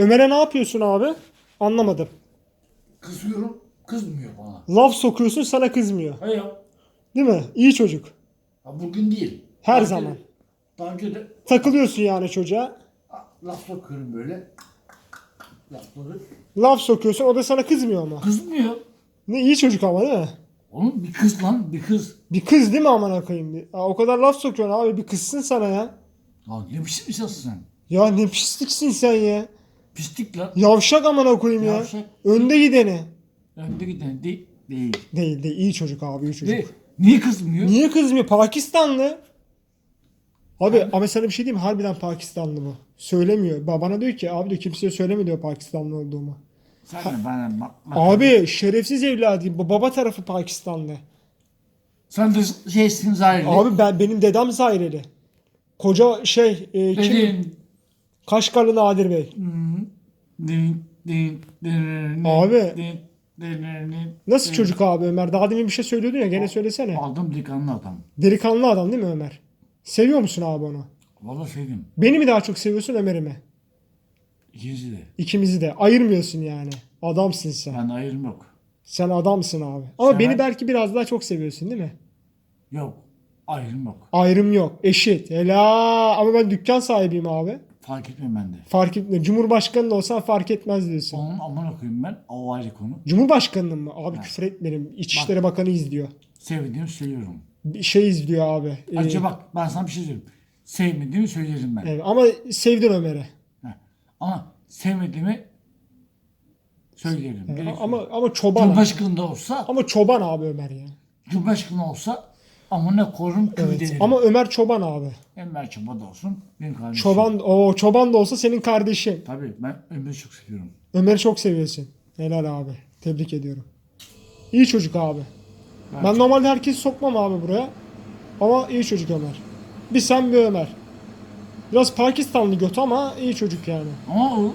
Ömer'e ne yapıyorsun abi? Anlamadım. Kızıyorum. Kızmıyor bana. Laf sokuyorsun sana kızmıyor. Hayır. Değil mi? İyi çocuk. Ha, bugün değil. Her önce zaman. Daha önce de Takılıyorsun yani çocuğa. laf sokuyorum böyle. Lafları. Laf sokuyorsun o da sana kızmıyor ama. Kızmıyor. Ne iyi çocuk ama değil mi? Oğlum bir kız lan bir kız. Bir kız değil mi amına koyayım? Bir- Aa, o kadar laf sokuyorsun abi bir kızsın sana ya. Lan ne biçim insansın sen? Ya ne pisliksin sen ya. Pislik lan. Yavşak amına koyayım ya. Yavşak. Önde gideni. Önde giden değil. Değil. Değil değil iyi çocuk abi iyi çocuk. Değil. Niye kızmıyor? Niye kızmıyor? Pakistanlı. Abi ama sana bir şey diyeyim mi? Harbiden Pakistanlı bu. Söylemiyor. Babana diyor ki abi diyor kimseye söyleme diyor Pakistanlı olduğumu. Sen de bana. Abi şerefsiz evladıyım. Baba tarafı Pakistanlı. Sen de şeysin Zahirli. Abi ben benim dedem Zaireli. Koca şey e, kim? Kaşgarlı Nadir Bey. Abi. Nasıl çocuk abi Ömer? Daha demin bir şey söylüyordun ya gene söylesene. Aldım delikanlı adam. Delikanlı adam değil mi Ömer? Seviyor musun abi onu? Valla sevdim. Beni mi daha çok seviyorsun Ömer'i mi? İkisi de. İkimizi de. Ayırmıyorsun yani. Adamsın sen. Ben ayrım yok. Sen adamsın abi. Ama Sen- beni belki biraz daha çok seviyorsun değil mi? Yok. Ayrım yok. Ayrım yok. Eşit. Hela. Ama ben dükkan sahibiyim abi. Fark etmiyor bende. Fark etmiyor. Cumhurbaşkanı da olsan fark etmez diyorsun. Onun amına koyayım ben. O ayrı konu. Cumhurbaşkanının mı? Abi küfür etmeyelim. İçişleri Bakanı izliyor. Sevdiğimi söylüyorum. Bir şey izliyor abi. Ee, Ayrıca bak ben sana bir şey söyleyeyim. Sevmediğimi söylerim ben. evet, ama sevdin Ömer'i. Heh. Ama sevmediğimi söylerim. Direkt ama ama çoban. Cumhurbaşkanı da olsa, Ama çoban abi Ömer ya. Cumhurbaşkanı olsa amına korum Evet. ederim. Ama Ömer çoban abi. Enver Çoban da olsun benim kardeşim. Çoban o çoban da olsa senin kardeşin. Tabii ben Ömer'i çok seviyorum. Ömer'i çok seviyorsun. Helal abi. Tebrik ediyorum. İyi çocuk abi. Ben Ben normalde herkesi sokmam abi buraya. Ama iyi çocuk Ömer. Bir sen bir Ömer. Biraz Pakistanlı göt ama iyi çocuk yani. Ama o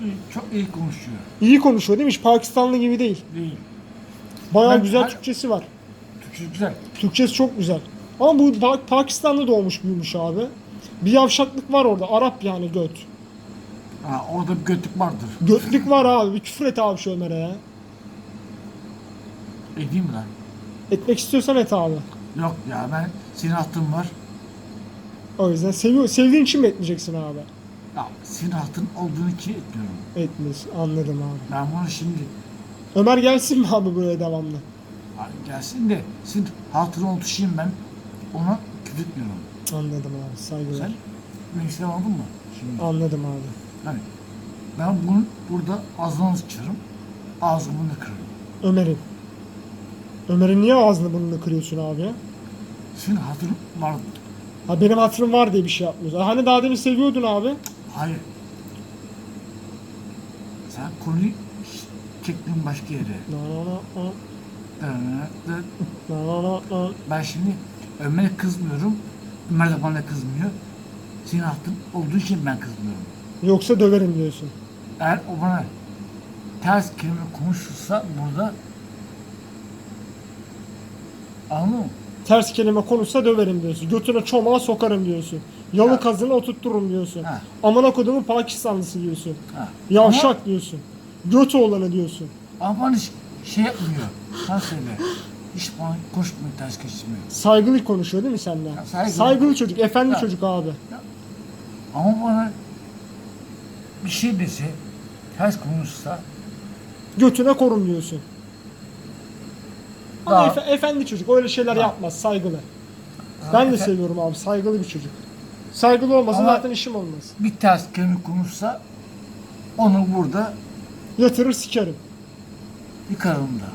e, çok iyi konuşuyor. İyi konuşuyor değil mi? Hiç Pakistanlı gibi değil. Değil. Bayağı Ben- güzel Türkçesi var. Güzel. Türkçesi çok güzel. Ama bu Pa- Pakistan'da doğmuş büyümüş abi. Bir yavşaklık var orada. Arap yani göt. Ha, orada bir götlük vardır. Götlük var abi. Bir küfür et abi şu Ömer'e ya. Edeyim mi lan? Etmek istiyorsan et abi. Yok ya ben senin hattın var. O yüzden seviyor, sevdiğin için mi etmeyeceksin abi? Ya senin hattın olduğunu ki etmiyorum. Etmiyorsun. Anladım abi. Ben bunu şimdi Ömer gelsin mi abi buraya devamlı? Gelsin de senin hatırını unutuşayım ben. Ona küfür etmiyorum. Anladım abi. Saygılar. Sen benim istemem aldın mı? Şimdi Anladım abi. hani ben bunu burada ağzına sıçarım. Ağzımı da kırarım. Ömer'in. Ömer'in niye ağzını burnunu kırıyorsun abi ya? Senin hatırın var. Ha benim hatırım var diye bir şey yapmıyorsun. Hani daha demin seviyordun abi. Hayır. Sen konuyu çektin başka yere. Na na na na. Ben şimdi Ömer'e kızmıyorum. Ömer de bana kızmıyor. Senin hakkın olduğu için ben kızmıyorum. Yoksa döverim diyorsun. Eğer o bana ters kelime konuşursa burada anladın mı? Ters kelime konuşsa döverim diyorsun. Götüne çomağı sokarım diyorsun. Yalı Ha. kazını oturttururum diyorsun. Ha. Amına kodumun Pakistanlısı diyorsun. Ha. Yavşak diyorsun. Göt oğlanı diyorsun. Ama, ama bana hiç şey yapmıyor. Sen söyle. Hiç bana konuşmuyor, ters geçmiyor. Saygılı konuşuyor değil mi senden? Ya saygılı. Saygılı çocuk, efendi Ya. çocuk abi. Ama bana bir şey dese, ters konuşsa Götüne korun diyorsun. Ama Daha- efe- efendi çocuk öyle şeyler Ha. yapmaz saygılı. Ben de efe- seviyorum abi saygılı bir çocuk. Saygılı olmasa Ama- zaten işim olmaz. bir ters kelime konuşsa onu burada Yatırır sikerim. Yıkarım da.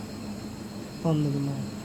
Anladım abi.